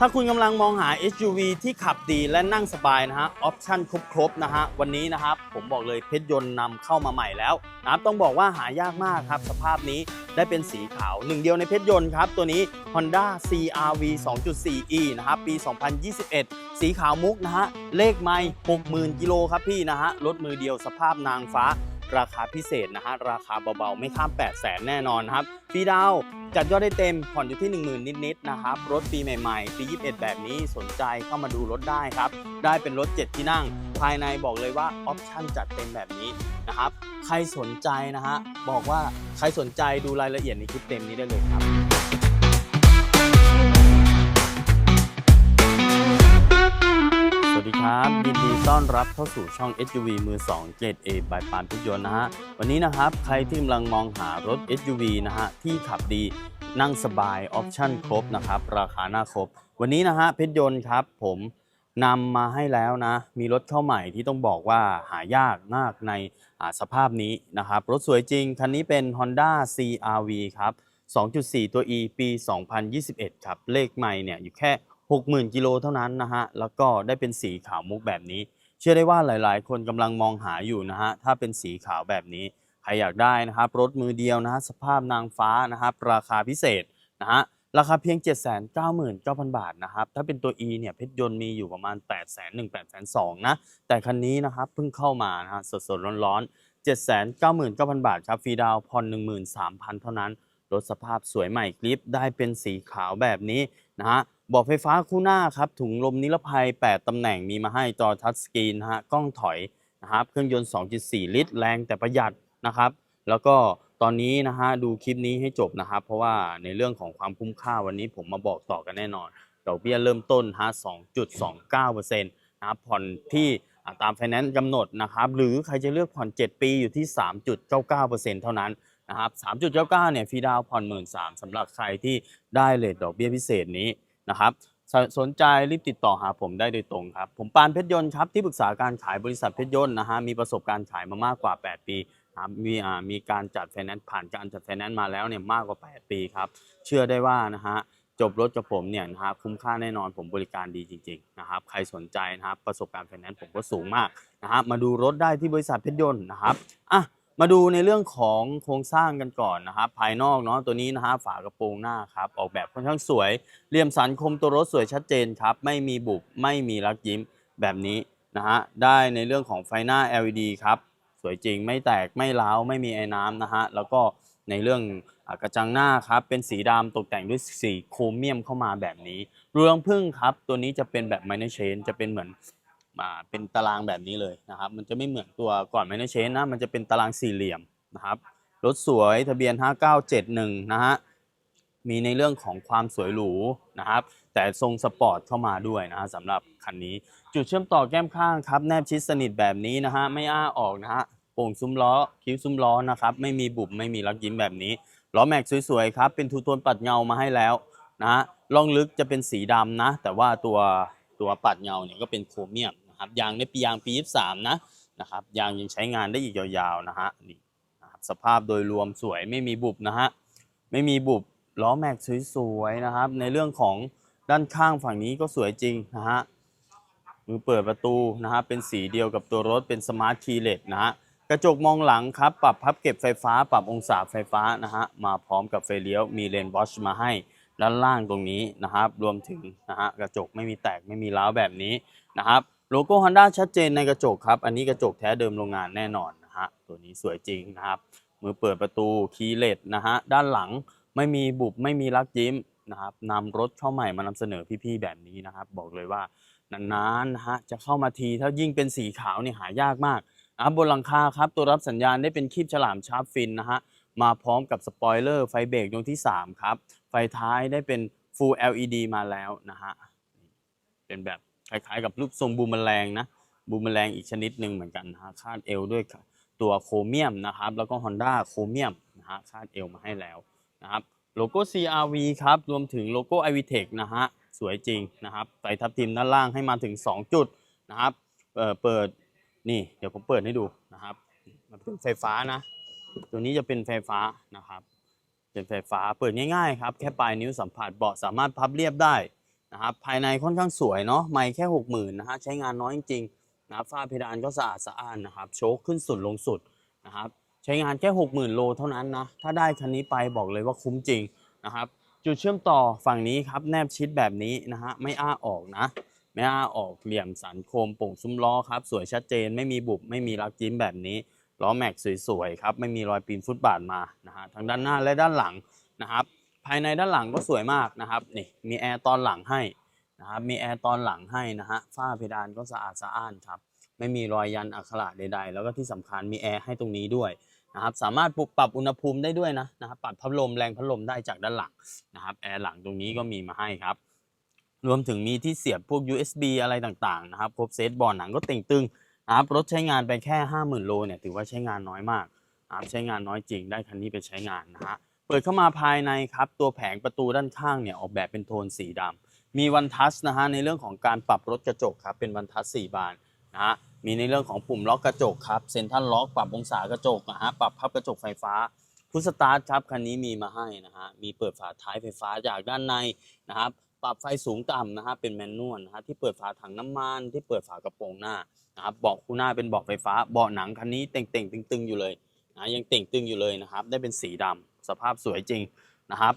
ถ้าคุณกำลังมองหา SUV ที่ขับดีและนั่งสบายนะฮะ ออปชั่นครบๆนะฮะ วันนี้นะครับ ผมบอกเลยเพชรยนต์นำเข้ามาใหม่แล้วนะครับต้องบอกว่าหายากมากครับ สภาพนี้ได้เป็นสีขาวหนึ่งเดียวในเพชรยนต์ครับ ตัวนี้ Honda CRV 2.4e นะครับปี 2021 สีขาวมุกนะฮะ เลขไม่60,000 กิโลครับพี่นะฮะ รถมือเดียวสภาพนางฟ้าราคาพิเศษนะฮะ ราคาเบาๆ ไม่ข้าม 8 0 0แสนแน่นอนครับ ฟรีดาว จัดยอดได้เต็มผ่อนอยู่ที่ 10,000 นิดๆนะครับ รถปีใหม่ๆ ปี 21 แบบนี้สนใจเข้ามาดูรถได้ครับ ได้เป็นรถ 7 ที่นั่ง ภายในบอกเลยว่าออปชั่นจัดเต็มแบบนี้นะครับ ใครสนใจนะฮะ บอกว่าใครสนใจดูรายละเอียดในคลิปเต็มนี้ได้เลยครับ ครับยินดีต้อนรับเข้าสู่ช่อง SUV มือ2เกรด A บายปานพิยนต์นะฮะ วันนี้นะครับใครที่กำลังมองหารถ SUV นะฮะ ที่ขับดีนั่งสบายออปชั่นครบนะครับ ราคาหน้าครบ วันนี้นะฮะพชรยนต์ครับ ผมนำมาให้แล้วนะ มีรถเข้าใหม่ที่ต้องบอกว่าหายากมากในสภาพนี้นะครับ รถสวยจริง คันนี้เป็น Honda CRV ครับ 2.4 ตัว E ปี 2021 ครับ เลขใหม่เนี่ยอยู่แค่ 60,000กิโลเท่านั้นนะฮะแล้วก็ได้เป็นสีขาวมุกแบบนี้ เชื่อได้ว่าหลาย ๆ คนกำลังมองหาอยู่นะฮะถ้าเป็นสีขาวแบบนี้ใครอยากได้นะครับรถมือเดียวนะฮะสภาพนางฟ้านะครับราคาพิเศษนะฮะราคาเพียง 799,000 บาทนะครับ ถ้าเป็นตัว E เนี่ยเพชรยนต์มีอยู่ประมาณ 8 1 0 0 0 0 8 2 0 0นะ แต่คันนี้นะครับเพิ่งเข้ามานะฮะสดๆร้อนๆ799,000 บาทครับฟรีดาวน์ผ่อน13,000 เท่านั้น รถสภาพสวยใหม่กริปได้เป็นสีขาวแบบนี้นะฮะบอกไฟฟ้าคู่หน้าครับถุงลมนิรภัย 8 ตำแหน่งมีมาให้จอทัชสกรีนนะฮะกล้องถอยนะครับเครื่องยนต์ 2.4 ลิตร แรงแต่ประหยัดนะครับ แล้วก็ตอนนี้นะฮะดูคลิปนี้ให้จบนะครับ เพราะว่าในเรื่องของความคุ้มค่าวันนี้ผมมาบอกต่อกันแน่นอนดอกเบี้ยเริ่มต้นฮะ2.29%นะครับผ่อนที่ตามไฟแนนซ์กำหนดนะครับ หรือใครจะเลือกผ่อน 7 ปีอยู่ที่ 3.99%เท่านั้น นะครับ3.99เนี่ยฟรีดาวผ่อน 13,000สำหรับใครที่ได้เลทดอกเบี้ยพิเศษนี้นะครับสสนใจรีบติดต่อหาผมได้โดยตรงครับ ผมปานเพชรยนต์ครับที่ปรึกษาการขายบริษัทเพชรยนต์นะฮะมีประสบการณ์ขายมามากกว่า 8 ปีนะครับมีมีการจัดไฟแนนซ์ผ่านการจัดไฟแนนซ์มาแล้วเนี่ยมากกว่า 8 ปีครับ เชื่อได้ว่านะฮะจบรถกับผมเนี่ยนะฮะคุ้มค่าแน่นอนผมบริการดีจริงๆนะครับใครสนใจนะครับประสบการณ์ไฟแนนซ์ผมก็สูงมากนะฮะมาดูรถได้ที่บริษัทเพชรยนต์นะครับอะ มาดูในเรื่องของโครงสร้างกันก่อนนะครับภายนอกเนาะตัวนี้นะฮะฝากระโปรงหน้าครับออกแบบค่อนข้างสวยเหลี่ยมสันคมตัวรถสวยชัดเจนครับไม่มีบุบไม่มีรักยิ้มแบบนี้นะฮะได้ในเรื่องของไฟหน้า LED ครับสวยจริงไม่แตกไม่ร้าวไม่มีไอ้น้ำนะฮะแล้วก็ในเรื่องกระจังหน้าครับเป็นสีดำตกแต่งด้วยสีโครเมียมเข้ามาแบบนี้รูรังผึ้งครับตัวนี้จะเป็นแบบไมเนเชนจะเป็นเหมือน อ่าเป็นตารางแบบนี้เลยนะครับ มันจะไม่เหมือนตัวก่อนไมนเชนนะ มันจะเป็นตารางสี่เหลี่ยมนะครับ รถสวยทะเบียน 5971 นะฮะ มีในเรื่องของความสวยหรูนะครับ แต่ทรงสปอร์ตเข้ามาด้วยนะฮะสำหรับคันนี้ จุดเชื่อมต่อแก้มข้างครับ แนบชิดสนิทแบบนี้นะฮะ ไม่อ้าออกนะฮะ โป่งซุ้มล้อ คิ้วซุ้มล้อนะครับ ไม่มีบุบ ไม่มีรักยิ้มแบบนี้ ล้อแม็กสวยๆครับ เป็นทูโทนปัดเงามาให้แล้วนะฮะล่องลึกจะเป็นสีดำนะ แต่ว่าตัวตัวปัดเงาเนี่ยก็เป็นโครเมียม นะครับยางในปียางปี 23 นะนะครับยางยังใช้งานได้อีกยาวๆนะฮะนี่นะครับสภาพโดยรวมสวยไม่มีบุบนะฮะไม่มีบุบล้อแม็กสวยๆนะครับ ในเรื่องของด้านข้างฝั่งนี้ก็สวยจริงนะฮะมือเปิดประตูนะฮะเป็นสีเดียวกับตัวรถเป็นสมาร์ทคีเลสนะฮะกระจกมองหลังครับ ปรับพับเก็บไฟฟ้า ปรับองศาไฟฟ้านะฮะมาพร้อมกับไฟเลี้ยวมีเลนบอชมาให้ด้านล่างตรงนี้นะครับ รวมถึงนะฮะกระจกไม่มีแตกไม่มีร้าวแบบนี้นะครับ โลโก้ Honda ชัดเจนในกระจกครับ อันนี้กระจกแท้เดิมโรงงานแน่นอนนะฮะ ตัวนี้สวยจริงนะครับ มือเปิดประตูคีย์เลสนะฮะ ด้านหลังไม่มีบุบไม่มีรักยิ้มนะครับนำรถเข้าใหม่มานำเสนอพี่ๆแบบนี้นะครับ บอกเลยว่านานๆนะฮะจะเข้ามาทีถ้ายิ่งเป็นสีขาวเนี่ยหายากมากนะครับบนหลังคาครับ ตัวรับสัญญาณได้เป็นคีบฉลามชาร์ปฟินนะฮะมาพร้อมกับสปอยเลอร์ไฟเบรกดวงที่ 3 ครับ ไฟท้ายได้เป็น Full LED มาแล้วนะฮะเป็นแบบ คล้ายๆกับรูปทรงบูมแมลงนะบูมแมลงอีกชนิดหนึ่งเหมือนกันนะฮะคาดเอวด้วยตัวโครเมียมนะครับ แล้วก็ Honda โครเมียมนะฮะคาดเอวมาให้แล้วนะครับโลโก้ CRV ครับรวมถึงโลโก้ iVTEC นะฮะสวยจริงนะครับไฟทับทิมด้านล่างให้มาถึง 2 จุดนะครับเอ่อเปิดนี่เดี๋ยวผมเปิดให้ดูนะครับมันเป็นไฟฟ้านะ ตัวนี้จะเป็นไฟฟ้านะครับ เป็นไฟฟ้าเปิดง่ายๆครับ แค่ปลายนิ้วสัมผัสเบาะสามารถพับเรียบได้ นะครับภายในค่อนข้างสวยเนาะไม่แค่ 60,000นะฮะใช้งานน้อยจริงๆนะครับฝ้าเพดานก็สะอาดสะอ้านนะครับโชคขึ้นสุดลงสุดนะครับใช้งานแค่ 60,000 โลเท่านั้นนะถ้าได้คันนี้ไปบอกเลยว่าคุ้มจริงนะครับจุดเชื่อมต่อฝั่งนี้ครับแนบชิดแบบนี้นะฮะไม่อ้าออกนะ ไม่อ้าออกเหลี่ยมสันโคมโป่งซุ้มล้อครับสวยชัดเจนไม่มีบุบไม่มีรักจิ้มแบบนี้ล้อแม็กสวยๆครับไม่มีรอยปีนฟุตบาทมานะฮะทั้งด้านหน้าและด้านหลังนะครับ ภายในด้านหลังก็สวยมากนะครับนี่มีแอร์ตอนหลังให้นะครับมีแอร์ตอนหลังให้นะฮะฝ้าเพดานก็สะอาดสะอ้านครับไม่มีรอยยันอักขระใด ๆ แล้วก็ที่สำคัญมีแอร์ให้ตรงนี้ด้วยนะครับสามารถปรับปรับอุณหภูมิได้ด้วยนะนะครับปรับพัดลมแรงพัดลมได้จากด้านหลังนะครับแอร์หลังตรงนี้ก็มีมาให้ครับรวมถึงมีที่เสียบพวก USB อะไรต่างๆนะครับครบเซตบอร์ดหนังก็เต่งตึงนะครับรถใช้งานไปแค่ 50,000 โลเนี่ยถือว่าใช้งานน้อยมากนะครับใช้งานน้อยจริงได้คันนี้ไปใช้งานนะฮะ เปิดเข้ามาภายในครับ ตัวแผงประตูด้านข้างเนี่ยออกแบบเป็นโทนสีดำมีวันทัชนะฮะในเรื่องของการปรับรถกระจกครับเป็นวันทัชสี่บานนะฮะมีในเรื่องของปุ่มล็อกกระจกครับเซ็นทรัลล็อกปรับองศากระจกนะฮะปรับพับกระจกไฟฟ้าพุทสตาร์ทครับคันนี้มีมาให้นะฮะมีเปิดฝาท้ายไฟฟ้าจากด้านในนะครับปรับไฟสูงต่ำนะฮะเป็นแมนนวลนะฮะที่เปิดฝาถังน้ำมันที่เปิดฝากระโปรงหน้านะครับเบาะคู่หน้าเป็นเบาะไฟฟ้าเบาะหนังคันนี้เต่งๆตึงๆอยู่เลยนะยังเต่งตึงอยู่เลยนะครับได้เป็นสีดำ สภาพสวยจริงนะครับ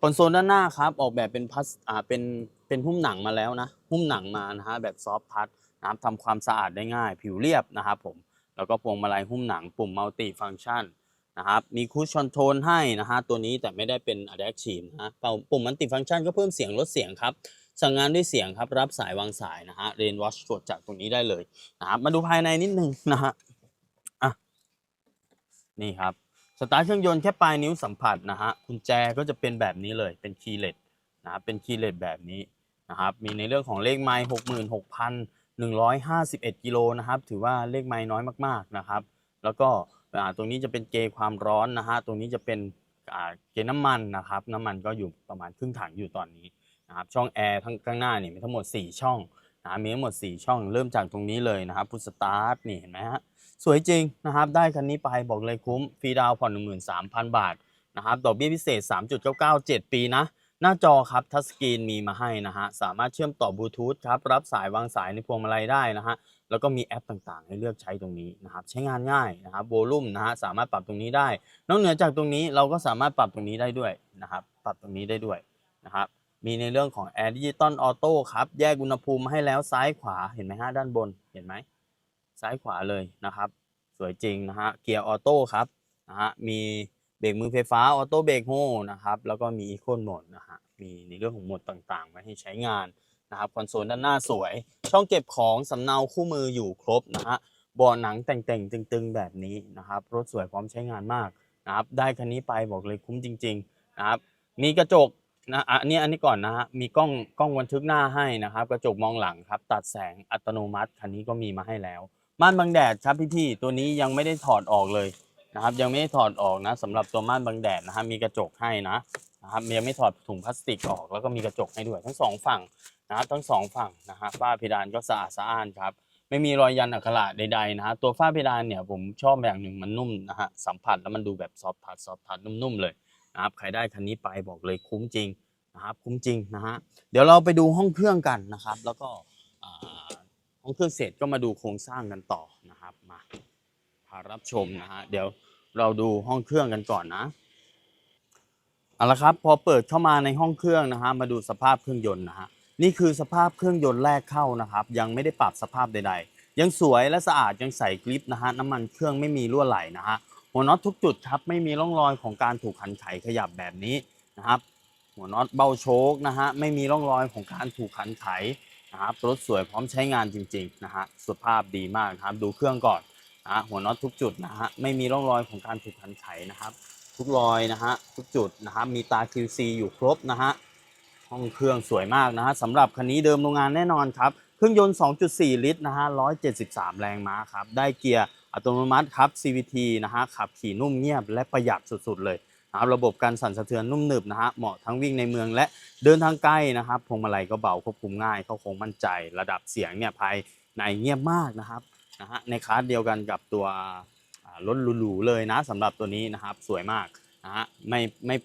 คอนโซลด้านหน้าครับออกแบบเป็นพัสอ่าเป็นเป็นหุ้มหนังมาแล้วนะหุ้มหนังมานะฮะแบบซอฟทัชนะครับทำความสะอาดได้ง่าย ผิวเรียบนะครับผมแล้วก็พวงมาลัยหุ้มหนังปุ่มมัลติฟังชันนะครับมีคูชคอนโทรลให้นะฮะตัวนี้แต่ไม่ได้เป็น Adaptive นะฮะปุ่มมัลติฟังชันก็เพิ่มเสียงลดเสียงครับสั่งงานด้วยเสียงครับรับสายวางสายนะฮะเรนวอชกดจากตรงนี้ได้เลยนะครับมาดูภายในนิดนึงนะฮะอะนี่ครับ สตาร์ทเครื่องยนต์แค่ปลายนิ้วสัมผัสนะฮะกุญแจก็จะเป็นแบบนี้เลยเป็นคีย์เลสนะครับเป็นคีย์เลสแบบนี้นะครับมีในเรื่องของเลขไมล์หกหมื่นหกพันหนึ่งร้อยห้าสิบเอ็ดกิโลนะครับถือว่าเลขไมล์น้อยมากๆนะครับ แล้วก็อ่าตรงนี้จะเป็นเกจความร้อนนะฮะตรงนี้จะเป็นอ่าเกจน้ำมันนะครับน้ำมันก็อยู่ประมาณครึ่งถังอยู่ตอนนี้นะครับช่องแอร์ทั้งข้างหน้าเนี่ยมีทั้งหมด 4 ช่องนะมีทั้งหมด 4 ช่องเริ่มจากตรงนี้เลยนะครับพุทสตาร์ทนี่เห็นไหมฮะ สวยจริงนะครับได้คันนี้ไปบอกเลยคุ้มฟรีดาวผ่อน13,000 บาทนะครับดอกเบี้ยพิเศษ 3.99 7 ปีนะ หน้าจอครับทัชสกรีนมีมาให้นะฮะสามารถเชื่อมต่อบลูทูธครับรับสายวางสายในพวงมาลัยได้นะฮะแล้วก็มีแอปต่างๆ ให้เลือกใช้ตรงนี้นะครับใช้งานง่ายนะครับโวลูมนะฮะสามารถปรับตรงนี้ได้ นอกเหนือจากตรงนี้เราก็สามารถปรับตรงนี้ได้ด้วยนะครับปรับตรงนี้ได้ด้วยนะครับมีในเรื่องของ Air Digital Auto ครับแยกอุณหภูมิให้แล้วซ้ายขวาเห็นไหมฮะด้านบนเห็นไหม ซ้ายขวาเลยนะครับ สวยจริงนะฮะเกียร์ออโต้ครับนะฮะมีเบรกมือไฟฟ้าออโต้เบรกโฮนะครับแล้วก็มีอีโคโหมดนะฮะมีในเรื่องของโหมดต่างๆไว้ให้ใช้งานนะครับคอนโซลด้านหน้าสวย ช่องเก็บของสำเนาคู่มืออยู่ครบนะฮะเบาะหนังแต่งๆ ตึงๆ แบบนี้นะครับ รถสวยพร้อมใช้งานมากนะครับ ได้คันนี้ไปบอกเลยคุ้มจริงๆนะครับ มีกระจกนะอะอันนี้อันนี้ก่อนนะฮะมีกล้องกล้องบันทึกหน้าให้นะครับ กระจกมองหลังครับ ตัดแสงอัตโนมัติคันนี้ก็มีมาให้แล้ว ม่านบังแดดครับพี่ๆตัวนี้ยังไม่ได้ถอดออกเลยนะครับ ยังไม่ได้ถอดออกนะสำหรับตัวม่านบังแดดนะฮะมีกระจกให้นะนะครับยังไม่ถอดถุงพลาสติกออกแล้วก็มีกระจกให้ด้วยทั้งสองฝั่งนะครับทั้งสองฝั่งนะฮะฝ้าเพดานก็สะอาดสะอ้านครับไม่มีรอยยันอักขระใดๆนะฮะตัวฝ้าเพดานเนี่ยผมชอบอย่างหนึ่งมันนุ่มนะฮะสัมผัสแล้วมันดูแบบซอฟทัชซอฟทัชนุ่มๆเลยนะครับใครได้คันนี้ไปบอกเลยคุ้มจริงนะครับคุ้มจริงนะฮะเดี๋ยวเราไปดูห้องเครื่องกันนะครับ แล้วก็ อ่าห้องเครื่องเสร็จก็มาดูโครงสร้างกันต่อนะครับมาพารับชมนะฮะเดี๋ยวเราดูห้องเครื่องกันก่อนนะเอาละครับพอเปิดเข้ามาในห้องเครื่องนะฮะมาดูสภาพเครื่องยนต์นะฮะนี่คือสภาพเครื่องยนต์แรกเข้านะครับ ยังไม่ได้ปรับสภาพใด ๆ ยังสวยและสะอาดยังใส่กริปนะฮะน้ำมันเครื่องไม่มีรั่วไหลนะฮะหัวน็อตทุกจุดครับไม่มีร่องรอยของการถูกขันไขขยับแบบนี้นะครับ หัวน็อตเบาโชคนะฮะไม่มีร่องรอยของการถูกขันไข นะครับรถสวยพร้อมใช้งานจริงๆนะฮะสภาพดีมากครับดูเครื่องก่อนนะหัวน็อตทุกจุดนะฮะไม่มีร่องรอยของการถูกขันไขนะครับ ทุกรอยนะฮะทุกจุดนะฮะมีตา QC อยู่ครบนะฮะห้องเครื่องสวยมากนะฮะสำหรับคันนี้เดิมโรงงานแน่นอนครับเครื่องยนต์ 2.4 ลิตรนะฮะ 173 แรงม้าครับ ได้เกียร์อัตโนมัติครับ CVT นะฮะ ขับขี่นุ่มเงียบและประหยัดสุดๆเลย นะครับระบบการสั่นสะเทือนนุ่มหนึบนะฮะเหมาะทั้งวิ่งในเมืองและเดินทางไกลนะครับพวงมาลัยก็เบาควบคุมง่ายเข้าโค้งมั่นใจระดับเสียงเนี่ยภายในเงียบมากนะครับนะฮะในคลาสเดียวกันกับตัวรถหรูๆเลยนะสำหรับตัวนี้นะครับสวยมากนะฮะไม่ไม่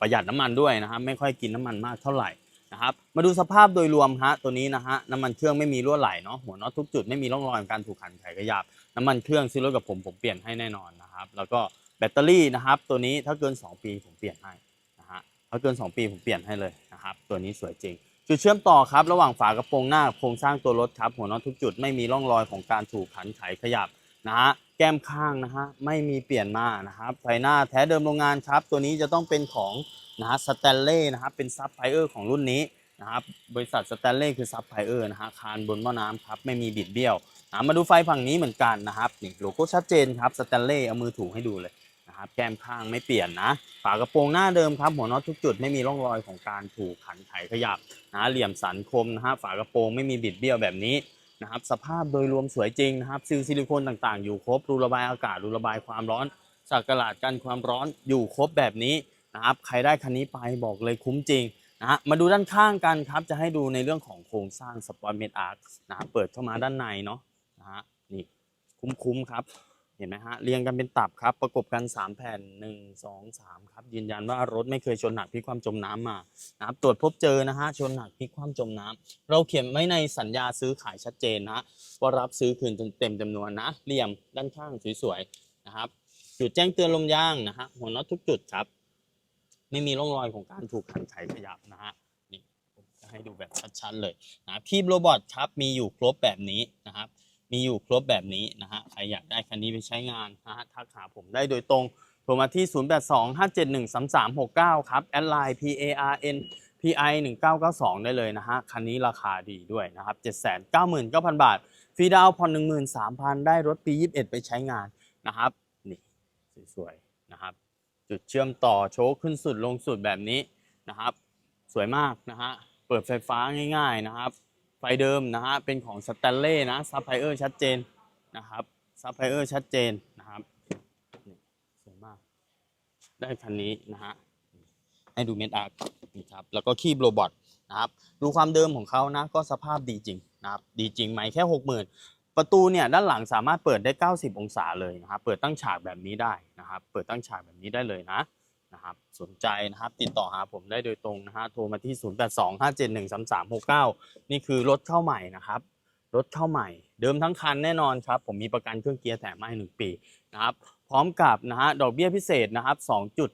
ประหยัดน้ำมันด้วยนะครับไม่ค่อยกินน้ำมันมากเท่าไหร่นะครับมาดูสภาพโดยรวมฮะตัวนี้นะฮะน้ำมันเครื่องไม่มีรั่วไหลเนาะหัวน็อตทุกจุดไม่มีร่องรอยของการถูกขันไขขยับน้ำมันเครื่องซื้อรถกับผมผมเปลี่ยนให้แน่นอนนะครับแล้วก็ แบตเตอรี่นะครับ ตัวนี้ถ้าเกิน 2 ปีผมเปลี่ยนให้นะฮะถ้าเกิน 2 ปีผมเปลี่ยนให้เลยนะครับ ตัวนี้สวยจริง จุดเชื่อมต่อครับ ระหว่างฝากระโปรงหน้าโครงสร้างตัวรถครับหัวน็อตทุกจุดไม่มีร่องรอยของการถูกขันไขขยับนะฮะแก้มข้างนะฮะไม่มีเปลี่ยนมานะครับไฟหน้าแท้เดิมโรงงานครับ ตัวนี้จะต้องเป็นของนะฮะสแตนเล่นะครับเป็นซับไพเออร์ของรุ่นนี้นะครับบริษัทสแตนเล่คือซับไพเออร์นะฮะคานบนหม้อน้ำครับไม่มีบิดเบี้ยวอะมาดูไฟฝั่งนี้เหมือนกันนะครับนี่โลโก้ชัดเจนครับสแตนเล่เอามือถูให้ดูเลย นะครับแก้มข้างไม่เปลี่ยนนะ ฝากระโปรงหน้าเดิมครับหัวน็อตทุกจุดไม่มีร่องรอยของการถูกขันไขขยับนะเหลี่ยมสันคมนะฮะฝากระโปรงไม่มีบิดเบี้ยวแบบนี้นะครับสภาพโดยรวมสวยจริงนะครับซิลซิลิโคนต่างๆ อยู่ครบรูระบายอากาศรูระบายความร้อนสักกระดกันความร้อนอยู่ครบแบบนี้นะครับใครได้คันนี้ไปบอกเลยคุ้มจริงนะฮะมาดูด้านข้างกันครับจะให้ดูในเรื่องของโครงสร้างสปอร์ตเมดอาร์คนะเปิดเข้ามาด้านในเนาะนะฮะนี่คุ้มๆครับ เห็นไหมฮะเรียงกันเป็นตับครับ ประกบกัน 3 แผ่น 1 2 3 ครับ ยืนยันว่ารถไม่เคยชนหนักพลิกความจมน้ำมานะครับตรวจพบเจอนะฮะชนหนักพลิกความจมน้ำเราเขียนไว้ในสัญญาซื้อขายชัดเจนนะว่ารับซื้อคืนเต็มจำนวนนะเหลี่ยมด้านข้างสวยๆนะครับ จุดแจ้งเตือนลมยางนะฮะหัวน็อตทุกจุดครับ ไม่มีร่องรอยของการถูกขันไขขยับนะฮะนี่ผมจะให้ดูแบบชัดๆเลยนะครับโรบอทครับมีอยู่ครบแบบนี้นะครับ มีอยู่ครบแบบนี้นะฮะใครอยากได้คันนี้ไปใช้งานนะฮะทักหาผมได้โดยตรงโทรมาที่ 0825713369 ครับแอดไลน์ PARN PI 1992 ได้เลยนะฮะ คันนี้ราคาดีด้วยนะครับ 799,000 บาท ฟรีดาวน์ผ่อน13,000 ได้รถปี 21 ไปใช้งานนะครับ นี่ สวยๆ นะครับ จุดเชื่อมต่อโชคขึ้นสุดลงสุดแบบนี้นะครับ สวยมากนะฮะ เปิดไฟฟ้าง่ายๆนะครับ ไฟเดิมนะฮะเป็นของสแตนเล่นะซับไพเออร์ชัดเจนนะครับซับไพเออร์ชัดเจนนะครับสวยมาก ได้คันนี้นะฮะให้ดูเม็ดอาร์นี่ครับแล้วก็คีบโรบอทนะครับดูความเดิมของเขานะก็สภาพดีจริงนะครับดีจริงไหมแค่ 60,000 ประตูเนี่ยด้านหลังสามารถเปิดได้ 90 องศาเลยนะครับเปิดตั้งฉากแบบนี้ได้นะครับเปิดตั้งฉากแบบนี้ได้เลยนะ นะครับ สนใจนะครับติดต่อหาผมได้โดยตรงนะฮะโทรมาที่ 0825713369 นี่คือรถเข้าใหม่นะครับรถเข้าใหม่ เดิมทั้งคันแน่นอนครับ ผมมีประกันเครื่องเกียร์แถมมาให้1ปีนะครับพร้อมกับนะฮะดอกเบี้ยพิเศษนะครับ2จุด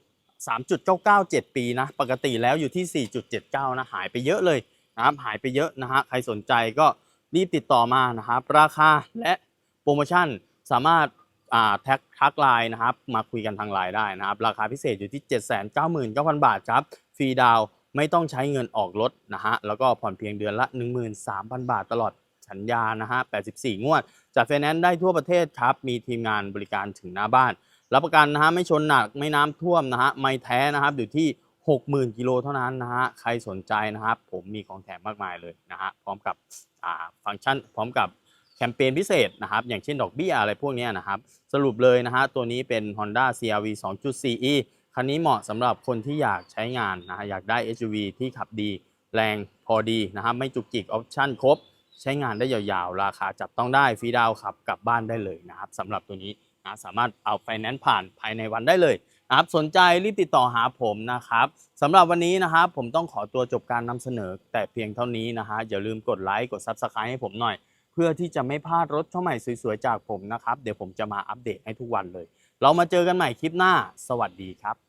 3.997 ปีนะปกติแล้วอยู่ที่ 4.79 นะหายไปเยอะเลยนะครับหายไปเยอะนะฮะใครสนใจก็รีบติดต่อมานะครับราคาและโปรโมชั่นสามารถ แท็กทักไลน์นะครับ มาคุยกันทางไลน์ได้นะครับ ราคาพิเศษอยู่ที่ 799,000 บาทครับ ฟรีดาวไม่ต้องใช้เงินออกรถนะฮะ แล้วก็ผ่อนเพียงเดือนละ 13,000 บาทตลอดสัญญานะฮะ 84 งวดจากไฟแนนซ์ได้ทั่วประเทศครับ มีทีมงานบริการถึงหน้าบ้าน รับประกันนะฮะ ไม่ชนหนัก ไม่น้ำท่วมนะฮะ ไม่แท้นะครับ อยู่ที่ 60,000 กิโลเท่านั้นนะฮะ ใครสนใจนะครับ ผมมีของแถมมากมายเลยนะฮะ พร้อมกับฟังก์ชัน พร้อมกับ แคมเปญพิเศษนะครับ อย่างเช่นดอกเบี้ยอะไรพวกนี้นะครับ สรุปเลยนะฮะตัวนี้เป็น Honda CRV 2.4e คันนี้เหมาะสำหรับคนที่อยากใช้งานนะฮะอยากได้ SUV ที่ขับดี แรงพอดีนะครับไม่จุกจิกออปชั่นครบ ใช้งานได้ยาวๆ ราคาจับต้องได้ฟรีดาวขับกลับบ้านได้เลยนะครับสำหรับตัวนี้นะสามารถเอาไฟแนนซ์ผ่านภายในวันได้เลยนะครับสนใจรีบติดต่อหาผมนะครับสำหรับวันนี้นะครับผมต้องขอตัวจบการนำเสนอ แต่เพียงเท่านี้นะฮะอย่าลืมกดไลค์กด Subscribe ให้ผมหน่อย พื่อที่จะไม่พลาดรถเข้าใหม่สวยๆจากผมนะครับ เดี๋ยวผมจะมาอัปเดตให้ทุกวันเลย เรามาเจอกันใหม่คลิปหน้า สวัสดีครับ